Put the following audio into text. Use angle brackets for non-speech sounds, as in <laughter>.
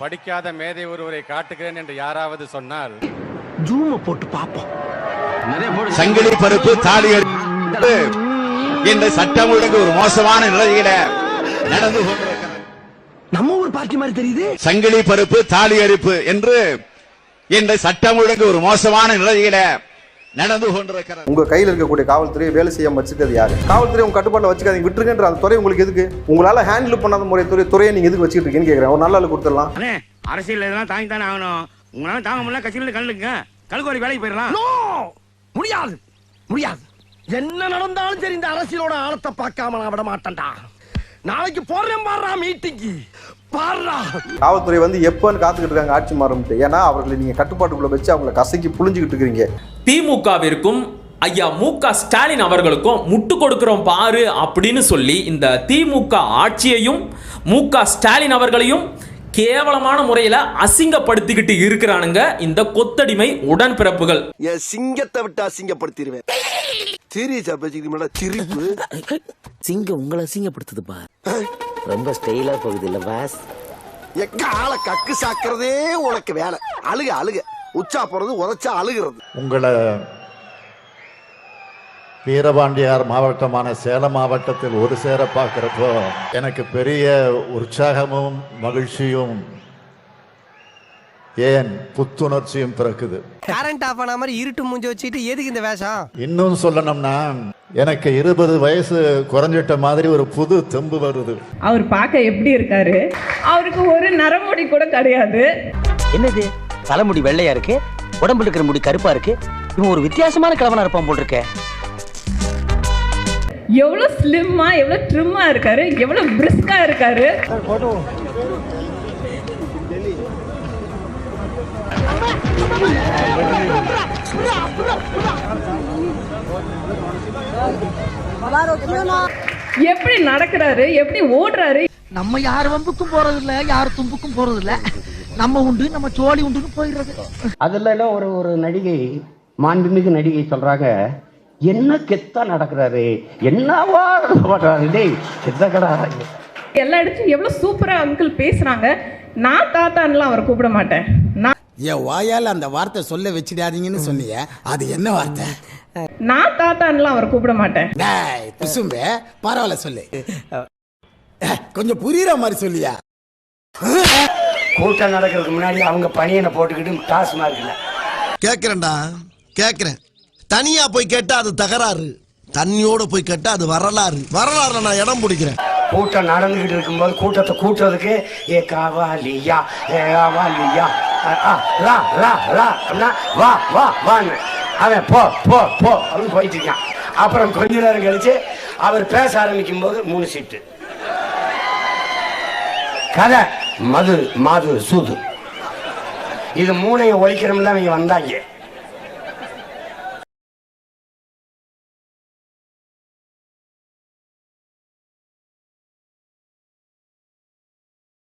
படிக்காத மேதை ஒருவரை காட்டுகிறேன் என்று யாராவது சொன்னால் ஜூம போட்டு பாப்போம். சங்கிலி பருப்பு தாலி அறுப்பு என்ற சட்டம் ஒழுங்கு ஒரு மோசமான நிலையில நடந்து கொண்டிருக்கிறது. நம்ம ஊர் பார்ட்டி மாதிரி தெரியுது. சங்கிலி பருப்பு தாலி அறுப்பு என்று என்ற சட்டம் ஒழுங்கு ஒரு மோசமான நிலையில நடந்து கொண்டிருக்கிறது உங்க கையில் இருக்கக்கூடிய காவல்துறையை வேலை செய்யாம வச்சுக்கிறது யாரு? காவல்துறை உங்க கட்டுப்பாட்டில் வச்சுக்காதீங்க. விட்டுருங்கன்ற அந்த துறை உங்களுக்கு எதுக்கு? உங்களால ஹேண்டில் பண்ணாத முறை துறை துறையை நீங்க எதுக்கு வச்சுக்கிட்டு இருக்கீங்கன்னு கேட்கிறேன் ஒரு நல்ல ஆளு கொடுத்துடலாம். அண்ணே அரசியல் இதெல்லாம் தாங்கி தானே ஆகணும். உங்களால தாங்க முடியல கட்சியில கல்லுங்க கல்குவாரி வேலைக்கு போயிடலாம். நோ! முடியாது. முடியாது. என்ன நடந்தாலும் சரி இந்த அரசியலோட ஆழத்தை பார்க்காம நான் விட மாட்டேன்டா. நாளைக்கு போறேன் பாடுறா மீட்டிங்கு. பாடுறா காவல்துறை வந்து எப்போன்னு காத்துக்கிட்டு இருக்காங்க ஆட்சி மாறும்ட்டு. ஏன்னா அவர்களை நீங்க கட்டுப்பாட்டுக்குள்ள வச்சு அவங்களை கசக்கி புழிஞ்சுக்கிட்டு இருக்கிறீங்க திமுகவிற்கும் ஐயா மு க ஸ்டாலின் அவர்களுக்கும் முட்டு கொடுக்கிறோம் பாரு அப்படின்னு சொல்லி இந்த திமுக ஆட்சியையும் மு க ஸ்டாலின் அவர்களையும் கேவலமான முறையில அசிங்கப்படுத்திக்கிட்டு இருக்கிறானுங்க இந்த கொத்தடிமை உடன்பிறப்புகள். என் சிங்கத்தை விட்டு அசிங்கப்படுத்திடுவேன். சீரியஸா பேசிக்கிட்டு சிரிப்பு. <laughs> சிங்கம் உங்களை அசிங்கப்படுத்துதுப்பா ரொம்ப ஸ்டைலா போகுது இல்ல பாஸ்? எக்க ஆளை கக்கு சாக்குறதே உனக்கு வேலை. அழுக அழுக. உச்சா போறது உதச்சா அழுகிறது. உங்களை வீரபாண்டியார் மாவட்டமான சேலம் மாவட்டத்தில் ஒரு சேர பார்க்குறப்போ எனக்கு பெரிய உற்சாகமும் மகிழ்ச்சியும் ஏன் புத்துணர்ச்சியும் பிறக்குது. கரண்ட் ஆஃப் ஆன மாதிரி இருட்டு மூஞ்சி வச்சுட்டு எதுக்கு இந்த வேஷம்? இன்னும் சொல்லணும்னா எனக்கு இருபது வயசு குறைஞ்சிட்ட மாதிரி ஒரு புது தெம்பு வருது. அவர் பார்க்க எப்படி இருக்காரு? அவருக்கு ஒரு நரமுடி கூட கிடையாது. என்னது? தலைமுடி வெள்ளையா இருக்கு? உடம்புல இருக்கிற முடி கருப்பா இருக்கு? இவன் ஒரு வித்தியாசமான கிழவனா இருப்பான் போல் இருக்க. எவ்வளோ ஸ்லிம்மா எவ்வளோ ட்ரிம்மா இருக்காரு? எவ்வளோ பிரிஸ்கா இருக்காரு? எப்படி நடக்கிறாரு? எப்படி ஓடுறாரு? நம்ம யார் வம்புக்கும் போறது இல்ல யார் தும்புக்கும் போறது இல்ல நம்ம உண்டு நம்ம சோழி உண்டுன்னு போயிடுறது. அதுல ஒரு ஒரு நடிகை மாண்புமிகு நடிகை சொல்றாங்க என்ன கெத்தா நடக்கிறாரு? என்னவா பண்றாரு டேய் கெத்தக்கடா எல்லா இடத்துலையும் எவ்வளோ சூப்பரா அங்கிள் பேசுறாங்க. நான் தாத்தான்லாம் அவரை கூப்பிட மாட்டேன். என் வாயால் அந்த வார்த்தை சொல்ல வச்சிடாதீங்கன்னு சொன்னீங்க அது என்ன வார்த்தை? நான் தாத்தான்லாம் அவரை கூப்பிட மாட்டேன். டேய் குசும்பே பரவாயில்ல சொல்லு. கொஞ்சம் புரியுற மாதிரி சொல்லியா? கூட்டம் நடக்கிறதுக்கு முன்னாடி அவங்க பணியனை போட்டுக்கிட்டு டாஸ்மார்க்ல கேக்குறேன்டா கேக்குறேன். தனியா போய் கேட்டா அது தகராறு. தண்ணியோட போய் கேட்டா அது வரலாறு. வரலாறுல நான் இடம் பிடிக்கிறேன். கூட்டம் நடந்துகிட்டு இருக்கும்போது கூட்டத்தை கூட்டுறதுக்கு ஏ காவாலியா ஏ காவாலியா ரா ரா ரா அப்படின்னா, வா வா வான்னு. அவன் போ போ போ அப்படின்னு போயிட்டு இருக்கான். அப்புறம் கொஞ்ச நேரம் கழிச்சு அவர் பேச ஆரம்பிக்கும் போது மூணு சீட்டு. கதை மது மாது சூது. இது மூணையும் ஒழிக்கிறோம்ல அவங்க வந்தாங்க.